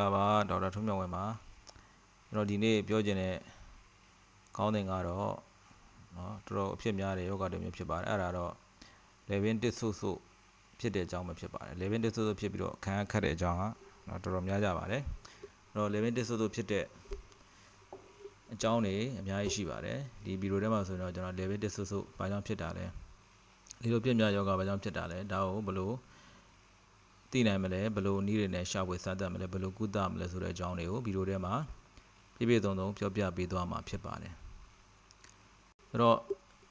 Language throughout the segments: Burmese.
ဒါပါဒေါက်တာထွန်းမြတ်ဝင်းပါကျွန်တော်ဒီနေ့ပြောချင်တဲ့ခေါင်းစဉ်ကတော့เนาะတော်တော်အဖြစ်များတဲ့ယောဂတစ်မျိုးဖြစ်ပါတယ်အဲ့ဒါတော့ level တစ်ဆုဆုဖြစ်တဲ့အကြောင်းပဲဖြစ်ပါတယ် level တစ်ဆုဆုဖြစ်ပြီးတော့ခံရခတ်တဲ့အကြောင်းကเนาะတော်တော်များကြပါတယ်အဲ့တော့ level တစ်ဆုဆုဖြစ်တဲ့အကြောင်းတွေအများကြီးရှိပါတယ်ဒီဗီဒီယိုထဲမှာဆိုရင်တော့ကျွန်တော် level တစ်ဆုဆုဘာကြောင့်ဖြစ်တာလဲဒီလိုပြည့်များယောဂဘာကြောင့်ဖြစ်တာလဲဒါကိုဘယ်လို သိနိုင်မလဲဘယ်လိုနည်းတွေနဲ့ရှာဖွေစမ်းသပ်မလဲဘယ်လိုကုသမလဲဆိုတဲ့အကြောင်းတွေကိုဗီဒီယိုထဲမှာပြည့်ပြည့်စုံစုံပြောပြပေးသွားမှာဖြစ်ပါတယ်။အဲ့တော့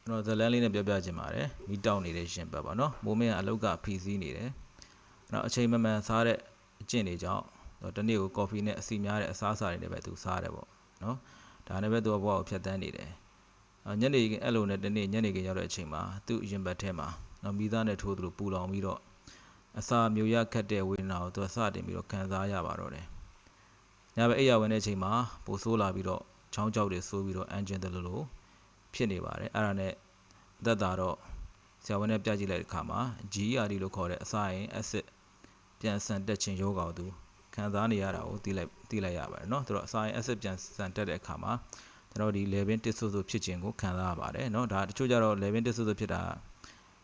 ကျွန်တော်ဇလန်းလေးနဲ့ပြောပြချင်ပါတယ်။မိတောက်နေတဲ့ရှင်ဘက်ပါနော်။မိုးမင်းကအလောက်ကဖီစီးနေတယ်။အဲ့တော့အချိန်မမှန်စားတဲ့အကျင့်တွေကြောင့်တော့တနေ့ကိုကော်ဖီနဲ့အစီများတဲ့အစားအစာတွေနဲ့ပဲသူစားတယ်ပေါ့နော်။ဒါနဲ့ပဲသူကဘဝကိုဖျက်ဆီးနေတယ်။ညနေအဲ့လိုနဲ့တနေ့ညနေခင်းရောက်တဲ့အချိန်မှာသူ့အရင်ဘက်ထဲမှာနော်မိသားနဲ့ထိုးသူလိုပူလောင်ပြီးတော့ အစာမျိုးရခတ်တဲ့ဝေဒနာကိုသူကစတင်ပြီးတော့ခံစားရပါတော့တယ်။ညဘက်အိပ်ရဝင်တဲ့အချိန်မှာပိုဆိုးလာပြီးတော့ချောင်းကြောက်တွေဆိုးပြီးတော့အန်ဂျင်တယ်လို့လို့ဖြစ်နေပါတယ်။အဲ့ဒါနဲ့အသက်တာတော့ဆရာဝန်နဲ့ပြကြည့်လိုက်တဲ့အခါမှာ GERD လို့ခေါ်တဲ့အစာရင် acid ပြန်ဆန်တက်ခြင်းယောဂါကိုသူခံစားနေရတာကိုသိလိုက်သိလိုက်ရပါတယ်เนาะသူတို့အစာရင် acid ပြန်ဆန်တက်တဲ့အခါမှာကျွန်တော်ဒီ level တစ်ဆိုးဆိုးဖြစ်ခြင်းကိုခံစားရပါတယ်เนาะဒါတချို့ကြတော့ level တစ်ဆိုးဆိုးဖြစ်တာ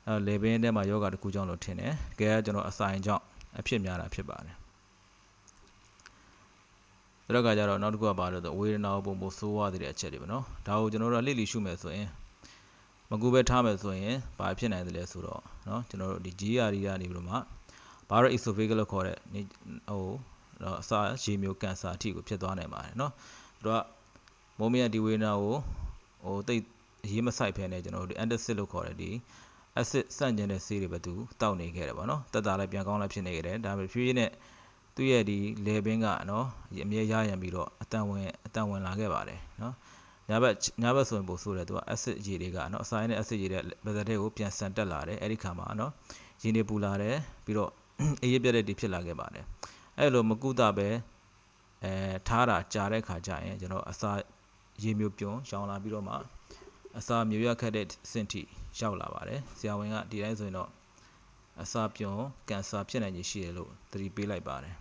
အဲလေဘင်းထဲမှာယောဂတစ်ခုကြောင့်လို့ထင်တယ်။ကဲကကျွန်တော်အဆိုင်ကြောင့်အဖြစ်များတာဖြစ်ပါတယ်။ဒါတော့ကကြတော့နောက်တစ်ခုကပါလို့ဆိုဝေဒနာကိုပုံပုံဆိုးရတဲ့အချက်တွေပဲနော်။ဒါကိုကျွန်တော်တို့လှည့်လည်ရှုမယ်ဆိုရင်မကူပဲထားမယ်ဆိုရင်ဘာဖြစ်နိုင်တယ်လဲဆိုတော့နော်ကျွန်တော်တို့ဒီ GRD ကနေပြီးတော့မှဘာလို့ esophagus လို့ခေါ်တဲ့ဟိုတော့အစာရေမျိုးကန်ဆာအထိကိုဖြစ်သွားနိုင်ပါတယ်နော်။တို့ကမိုးမရဒီဝေဒနာကိုဟိုတိတ်ရေးမဆိုင်ဖ ೇನೆ ကျွန်တော်တို့ antacid လို့ခေါ်တဲ့ဒီ acid စန့်ကျင်တဲ့ဆေးတွေပဲသူတောက်နေခဲ့တယ်ပေါ့နော်တက်တာလည်းပြန်ကောင်းလည်းဖြစ်နေခဲ့တယ်ဒါပေမဲ့ဖြည်းဖြည်းနဲ့သူ့ရဲ့ဒီလေဘင်းကနော်အမြဲရရံပြီးတော့အတန်ဝင်အတန်ဝင်လာခဲ့ပါတယ်နော်ညဘက်ညဘက်ဆိုရင်ပို့ဆိုးတယ်သူက acid ရေတွေကနော်အစာရင်းနဲ့ acid ရေတွေဗဇက်တွေကိုပြန်ဆန်တက်လာတယ်အဲ့ဒီခါမှာနော်ရင်းနေပူလာတယ်ပြီးတော့အေးရပြက်တဲ့ဒီဖြစ်လာခဲ့ပါတယ်အဲ့လိုမကုသပဲအဲထားတာကြာတဲ့ခါကျရင်ကျွန်တော်အစာရေမျိုးပြုံးရောင်လာပြီးတော့မှ အစာမျိုးရခက်တဲ့စင်ထိရောက်လာပါတယ်ဆရာဝန်ကဒီတိုင်းဆိုရင်တော့အစာပြုံကန်ဆာဖြစ်နိုင်ခြေရှိတယ်လို့သတိပေးလိုက်ပါတယ်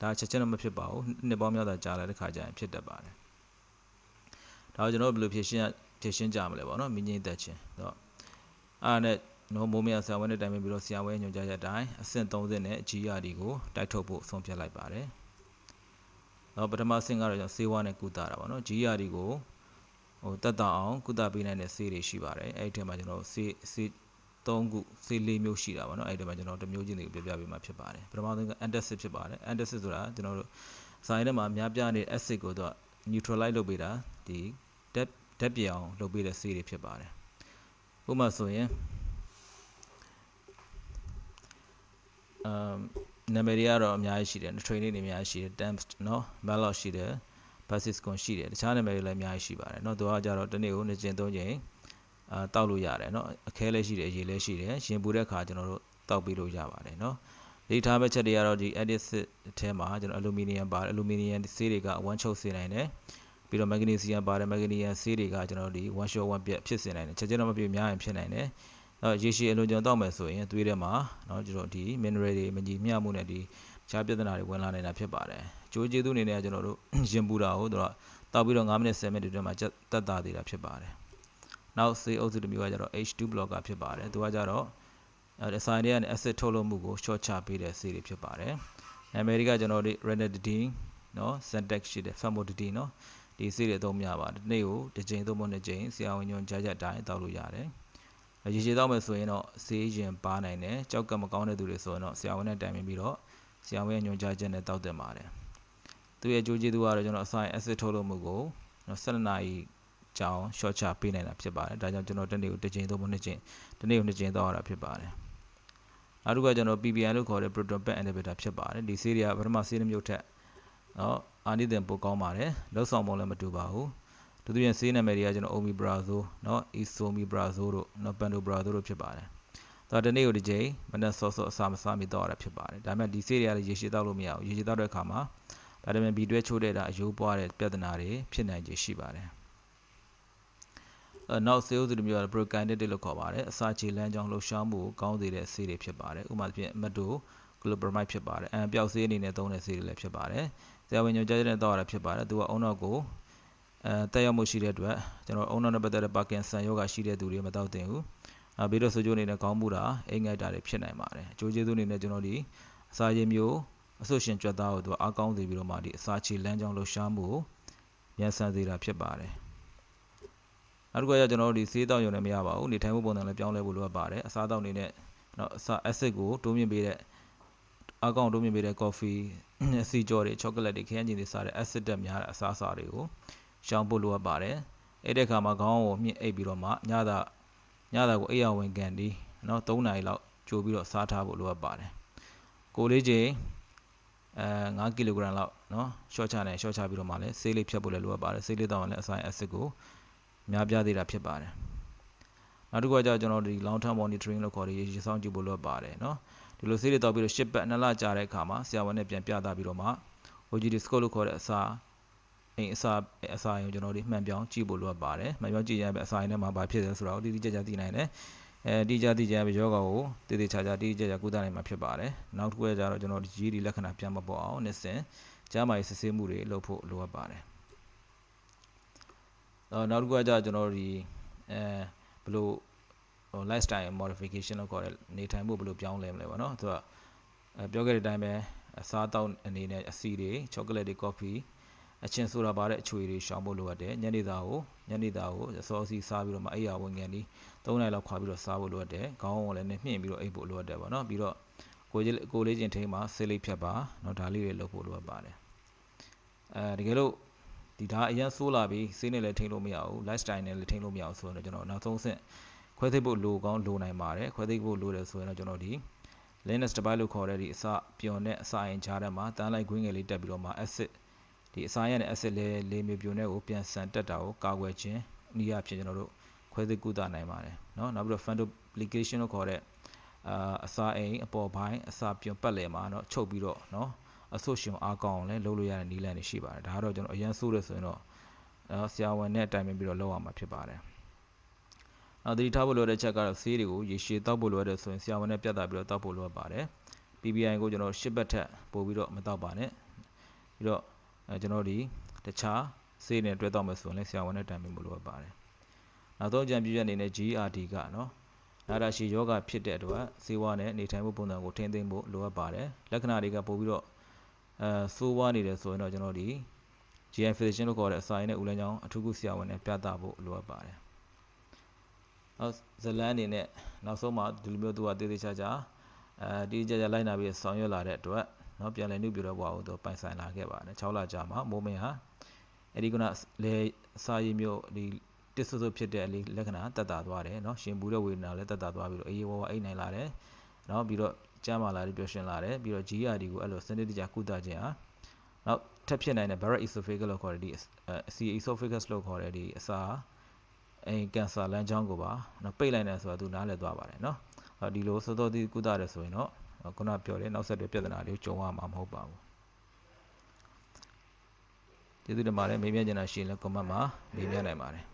ဒါချက်ချင်းတော့မဖြစ်ပါဘူးနှစ်ပေါင်းများစွာကြာလာတဲ့ခါကျရင်ဖြစ်တတ်ပါတယ်ဒါကိုကျွန်တော်ဘယ်လိုဖြေရှင်းဖြေရှင်းကြမလဲပေါ့နော်မိငိမ့်သက်ချင်းတော့အားနဲ့နော်မိုးမရဆရာဝန်နဲ့တိုင်ပင်ပြီးတော့ဆရာဝန်ညွှန်ကြားချက်အတိုင်းအဆင့်30နဲ့ GRD ကိုတိုက်ထုတ်ဖို့ဆုံးဖြတ်လိုက်ပါတယ်တော့ပထမဆင့်ကတော့ကျွန်တော်ဆေးဝါးနဲ့ကုသတာပေါ့နော် GRD ကို ဟိုတက်တာအောင်ကုသပေးနိုင်တဲ့ဆေးတွေရှိပါတယ်အဲ့ဒီထဲမှာကျွန်တော်ဆေးဆေး3ခုဆေး4မျိုးရှိတာပေါ့နော်အဲ့ဒီထဲမှာကျွန်တော်တစ်မျိုးချင်းတွေကိုပြပြပေးမှာဖြစ်ပါတယ်ပထမဆုံးက antacid ဖြစ်ပါတယ် antacid ဆိုတာကျွန်တော်တို့စာရင်းထဲမှာအများပြနေတဲ့ acid ကိုတော့ neutralize လုပ်ပေးတာဒီဓာတ်ဓာတ်ပြောင်လုပ်ပေးတဲ့ဆေးတွေဖြစ်ပါတယ်ဥပမာဆိုရင်အမ်နာမည်တွေကတော့အများကြီးရှိတယ် training တွေအများကြီးရှိတယ် temps เนาะ malloc ရှိတယ် basis ကွန်ရှိတယ်တခြားနာမည်တွေလည်းအများကြီးရှိပါတယ်เนาะသူကကြတော့တနေ့ကိုနှစ်ကျင်သုံးကျင်အာတောက်လို့ရတယ်เนาะအခဲလည်းရှိတယ်ရေလည်းရှိတယ်ရင်ပူတဲ့အခါကျွန်တော်တို့တောက်ပြီးလို့ရပါတယ်เนาะဒီထားမဲ့ချက်တွေကတော့ဒီ additive အထဲမှာကျွန်တော်အလူမီနီယမ်ပါတယ်အလူမီနီယမ်ဆေးတွေကဝမ်းချုပ်စေနိုင်တယ်ပြီးတော့မက်ဂနီဆီယမ်ပါတယ်မက်ဂနီယမ်ဆေးတွေကကျွန်တော်ဒီ one shot one ပြက်ဖြစ်စေနိုင်တယ်ချက်ချင်းတော့မပြည့်များရင်ဖြစ်နိုင်တယ်အဲရေရှည်အလွန်ကျွန်တောက်မယ်ဆိုရင်သွေးထဲမှာเนาะကျွန်တော်ဒီ mineral တွေမညီမျှမှုနဲ့ဒီခြားပြဿနာတွေဝင်လာနေတာဖြစ်ပါတယ် ကျိုးကျေးဇူးအနေနဲ့ကျွန်တော်တို့ရင်ပူတာကိုသူကတောက်ပြီးတော့9မိနစ်10မိနစ်တွင်မှာတတ်တာသေးတာဖြစ်ပါတယ်နောက်စေးအုပ်စုတစ်မျိုးကကျတော့ H2 blocker ဖြစ်ပါတယ်သူကကျတော့အဲဒီဆိုင်တွေကနေ acid ထုတ်လုပ်မှုကို short ချပေးတဲ့ဆေးတွေဖြစ်ပါတယ်အမေရိကကျွန်တော်တို့ ranitidine နော် syntax ရှိတယ် famotidine နော်ဒီဆေးတွေအသုံးများပါတယ်နေ့ကိုတစ်ချိန်သုံးဖို့နှစ်ချိန်ဆရာဝန်ညွှန်ကြားချက်တိုင်းတောက်လို့ရတယ်ရေရှည်တောက်မယ်ဆိုရင်တော့ဆေးရင်ပါနိုင်တယ်ကြောက်ကမကောင်းတဲ့သူတွေဆိုရင်တော့ဆရာဝန်နဲ့တိုင်ပင်ပြီးတော့ဆရာဝန်ရဲ့ညွှန်ကြားချက်နဲ့တောက်တင်ပါတယ် သူရဲ့ကြိုးကျေးသူကတော့ကျွန်တော်အဆိုင် acid ထုတ်လို့မှုကိုကျွန်တော်7နာရီကြောင်း short ချပေးနိုင်တာဖြစ်ပါတယ်ဒါကြောင့်ကျွန်တော်တနေ့ကိုတစ်ကြိမ်သုံးဖို့နှစ်ကြိမ်တနေ့ကိုနှစ်ကြိမ်တောက်ရတာဖြစ်ပါတယ်နောက်တစ်ခုကကျွန်တော် PPI လို့ခေါ်တဲ့ proton pump inhibitor ဖြစ်ပါတယ်ဒီဆေးတွေကပထမဆေးတစ်မျိုးထက်နော်အာနိသင်ပိုကောင်းပါတယ်လောက်ဆောင်ပုံလည်းမတူပါဘူးဒုတိယဆေးနာမည်တွေကကျွန်တော် omeprazole နော် esomeprazole တို့နော် pantoprazole တို့ဖြစ်ပါတယ်ဒါတနေ့ကိုဒီချိန်မနက်စောစောအစာမစားမိတော့ရတာဖြစ်ပါတယ်ဒါပေမဲ့ဒီဆေးတွေကလည်းရေရှည်တောက်လို့မရဘူးရေရှည်တောက်တဲ့အခါမှာ ဗီတာမင် B တွဲချိုးတဲ့တာအယိုးပွားတဲ့ပြဿနာတွေဖြစ်နိုင်ခြေရှိပါတယ်အဲနောက်ဆေးဥစုတစ်မျိုးက prokinetics လို့ခေါ်ပါတယ်အစာချေလမ်းကြောင်းလှုပ်ရှားမှုကိုကောင်းစေတဲ့ဆေးတွေဖြစ်ပါတယ်ဥပမာဖြင့်မက်တို glutamate ဖြစ်ပါတယ်အဲပျောက်ဆေးအနေနဲ့သုံးတဲ့ဆေးတွေလည်းဖြစ်ပါတယ်ဆရာဝန်ညွှန်ကြားချက်နဲ့တောက်ရတာဖြစ်ပါတယ်သူကအုံနောက်ကိုအဲတက်ရောက်မှုရှိတဲ့အတွက်ကျွန်တော်အုံနောက်နဲ့ပတ်သက်တဲ့ပါကင်ဆန်ယောဂရှိတဲ့သူတွေမတောက်သင့်ဘူးအဘေးတော့ဆိုကြိုးအနေနဲ့ကောင်းမှုတာအိမ်ငိုက်တာတွေဖြစ်နိုင်ပါတယ်အကျိုးကျေးဇူးအနေနဲ့ကျွန်တော်ဒီအစာရည်မျိုး အဆုရှင်ကြွက်သားကိုသူကအားကောင်းစေပြီးတော့မှဒီအစာချေလမ်းကြောင်းလှူရှားမှုကိုမြန်ဆန်စေတာဖြစ်ပါတယ်နောက်တစ်ခုကကျွန်တော်တို့ဒီဆေးတောက်ရုံနဲ့မရပါဘူးနေထိုင်မှုပုံစံလည်းပြောင်းလဲဖို့လိုအပ်ပါတယ်အစားတောက်အနေနဲ့နော်အစာ acid ကိုတိုးမြင့်ပေးတဲ့အားကောင်းတိုးမြင့်ပေးတဲ့ coffee စီကြော်တွေ chocolate တွေခရမ်းချင်တွေစားတဲ့ acid တက်များတဲ့အစားအစာတွေကိုရှောင်ဖို့လိုအပ်ပါတယ်အဲ့တဲ့အခါမှာခေါင်းကိုမြင့်အိပ်ပြီးတော့မှညသာညသာကိုအိပ်ရဝင်ကန်ဒီနော်3နာရီလောက်ကြိုပြီးတော့စားထားဖို့လိုအပ်ပါတယ်ကိုလေးချင်း အဲ9ကီလိုဂရမ်လောက်နော်ရှော့ချနေရှော့ချပြီးတော့မှလည်းဆေးလေးဖြတ်ဖို့လည်းလိုအပ်ပါတယ်ဆေးလေးတောင်းရင်လည်းအဆိုင် acid ကိုများပြားသေးတာဖြစ်ပါတယ်နောက်တစ်ခုကကျတော့ကျွန်တော်ဒီ long term monitoring လို့ခေါ်တဲ့ရေရှည်စောင့်ကြည့်ဖို့လိုအပ်ပါတယ်နော်ဒီလိုဆေးတွေတောက်ပြီးတော့10ပတ်2လကြာတဲ့အခါမှာဆရာဝန်နဲ့ပြန်ပြသပြီးတော့မှ OGD score လို့ခေါ်တဲ့အစာအိမ်အစာအစာရင်ကျွန်တော်တို့မှန်ပြောင်းကြည့်ဖို့လိုအပ်ပါတယ်မှန်ပြောင်းကြည့်ရမယ်အစာရင်ထဲမှာဘာဖြစ်လဲဆိုတာကိုတိတိကျကျသိနိုင်တယ် အဲဒီကြတိကျကျယောဂါကိုတည်တည်ချာချာတိတိကျကျကုသနိုင်မှာဖြစ်ပါတယ်နောက်တစ်ခုကကျတော့ကျွန်တော်ဒီ GD လက္ခဏာပြန်မပေါ်အောင်နှစ်စင်ကြားမာရေးစစ်ဆေးမှုတွေလုပ်ဖို့လိုအပ်ပါတယ်အော်နောက်တစ်ခုကကျတော့ကျွန်တော်ဒီအဲဘယ်လိုဟို lifestyle modification လို့ခေါ်တဲ့နေထိုင်မှုဘယ်လိုပြောင်းလဲမလဲပေါ့နော်သူကအဲပြောခဲ့တဲ့အတိုင်းပဲအစားအသောက်အနေနဲ့အဆီတွေ chocolate တွေ coffee အချင်းဆိုတာပါတဲ့အချွေတွေရှောင်ဖို့လိုအပ်တယ်ညနေသားကိုညနေသားကိုအစောစီစားပြီးတော့မအိပ်ရဝင်ငန်းဒီ3နိုင်လောက်ခွာပြီးတော့စားဖို့လိုအပ်တယ်ခေါင်းကိုလည်းနှမြင့်ပြီးတော့အိပ်ဖို့လိုအပ်တယ်ပေါ့နော်ပြီးတော့ကိုကြီးကိုလေးချင်းထိန်းမှာဆေးလေးဖြတ်ပါเนาะဒါလေးတွေလုပ်ဖို့လိုအပ်ပါတယ်အဲတကယ်လို့ဒီဒါအရင်ဆိုးလာပြီးဆေးနဲ့လည်းထိန်းလို့မရဘူး lifestyle နဲ့လည်းထိန်းလို့မရဘူးဆိုတော့ကျွန်တော်နောက်ဆုံးဆင့်ခွဲသိပ်ဖို့လိုကောင်းလိုနိုင်ပါတယ်ခွဲသိပ်ဖို့လိုတယ်ဆိုရင်တော့ကျွန်တော်ဒီ Linux တစ်ပိုင်းလို့ခေါ်တဲ့ဒီအစပျော်နဲ့အစာရင်ကြားထဲမှာတန်းလိုက်ခွင်းငယ်လေးတက်ပြီးတော့မှ acid ဒီအစာရနဲ့ acid လေးလေးမျိုးပြိုနဲ့ကိုပြန်ဆန်တက်တာကိုကာကွယ်ခြင်းနည်းအဖြစ်ကျွန်တော်တို့ခွဲသိကုသနိုင်ပါတယ်เนาะနောက်ပြီးတော့ fundoplication လို့ခေါ်တဲ့အာအစာအိမ်အပေါ်ပိုင်းအစာပြွန်ပတ်လည်မှာเนาะချုပ်ပြီးတော့เนาะအဆုတ်ရှင်အားကောင်းအောင်လည်းလုပ်လို့ရတဲ့နည်းလမ်းတွေရှိပါတယ်ဒါကတော့ကျွန်တော်အရင်ဆိုးတယ်ဆိုရင်တော့ဆရာဝန်နဲ့တိုင်ပင်ပြီးတော့လုပ်ရမှာဖြစ်ပါတယ်နောက်သတိထားဖို့လိုတဲ့ချက်ကတော့ဆေးတွေကိုရေရှည်တောက်ဖို့လိုတဲ့ဆိုရင်ဆရာဝန်နဲ့ပြတ်တာပြီးတော့တောက်ဖို့လိုအပ်ပါတယ် PPI ကိုကျွန်တော်၈ဘတ်ထက်ပို့ပြီးတော့မတောက်ပါနဲ့ပြီးတော့ အဲကျွန်တော်ဒီတခြားဆေးနဲ့တွဲတောက်မယ်ဆိုရင်လည်းဆရာဝန်နဲ့တိုင်ပင်ဖို့လိုအပ်ပါတယ်နောက်ဆုံးကြံပြည့်ရအနေနဲ့ GRD ကနော်နာတာရှည်ယောဂဖြစ်တဲ့အတွက်ဆေးဝါးနဲ့နေထိုင်မှုပုံစံကိုထိန်းသိမ်းဖို့လိုအပ်ပါတယ်လက္ခဏာတွေကပို့ပြီးတော့အဲဆိုးဝါးနေတယ်ဆိုရင်တော့ကျွန်တော်ဒီ GI physician လို့ခေါ်တဲ့အစာရင်းနဲ့ဦးလန်းချောင်းအထူးကုဆရာဝန်နဲ့ပြသဖို့လိုအပ်ပါတယ်နောက်ဇလန်းအနေနဲ့နောက်ဆုံးမှဒီလိုမျိုးသူကတည်တည်ချာချာအဲဒီကြကြလိုက်နာပြီးဆောင်ရွက်လာတဲ့အတွက် နော်ပြန်လည်နှုတ်ပြတော့ဘွားကိုသူပိုင်ဆိုင်လာခဲ့ပါတယ်6လကြာမှာမိုးမင်းဟာအဲ့ဒီကနလေစာရည်မျိုးဒီတစ်ဆူဆူဖြစ်တဲ့လက္ခဏာတက်တာသွားတယ်နော်ရှင်ဘူးတဲ့ဝေဒနာလည်းတက်တာသွားပြီးတော့အေးဝါးဝါးအိတ်နိုင်လာတယ်နော်ပြီးတော့ကျမ်းမာလာတယ်ပျော်ရွှင်လာတယ်ပြီးတော့ GRD ကိုအဲ့လိုစနစ်တကျကုသခြင်းဟာနောက်ထပ်ဖြစ်နိုင်တဲ့ Barrett esophagus လို့ခေါ်တဲ့ဒီ CA esophagus လို့ခေါ်တဲ့ဒီအစာအဲကန်ဆာလမ်းကြောင်းကိုပါနော်ပိတ်လိုက်တယ်ဆိုတာသူနားလည်သွားပါတယ်နော်ဒီလိုစောစောသေးကုသတယ်ဆိုရင်တော့ ခုနပြောတဲ့နောက်ဆက်တွဲပြဿနာတွေကိုကြုံရမှာမဟုတ်ပါဘူးကျေးဇူးတင်ပါတယ်မေးမြန်းချင်တာရှိရင်လည်း comment မှာမေးမြန်းနိုင်ပါတယ်